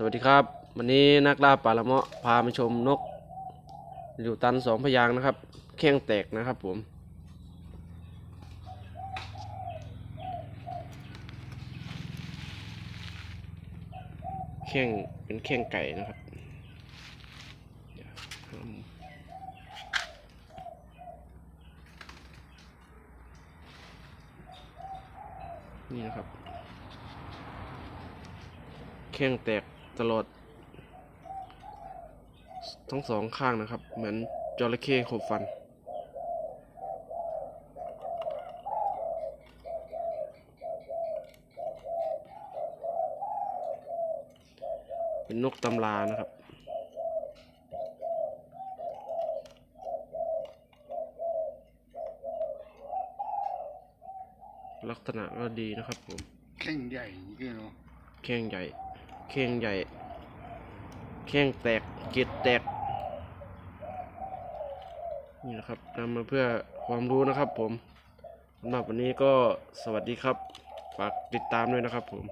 สวัสดีครับ วันนี้นักล่าป่าละเมาะพามาชมนกอยู่ตันสองพยางนะครับ แข้งแตกนะครับผม แข้งเป็นแข้งไก่นะครับนี่นะครับ แข้งแตก ตลอด ทั้งสองข้างนะครับ เหมือนจระเข้ขบฟัน เป็นนกตำรานะครับลักษณะก็ดีนะครับผม แข่งใหญ่ที่เนาะแข้งใหญ่ แข้งใหญ่แข้งแตกเกล็ดแตก นี่นะครับนำมาเพื่อความรู้นะครับผมสำหรับวันนี้ก็สวัสดีครับ ฝากติดตามด้วยนะครับผม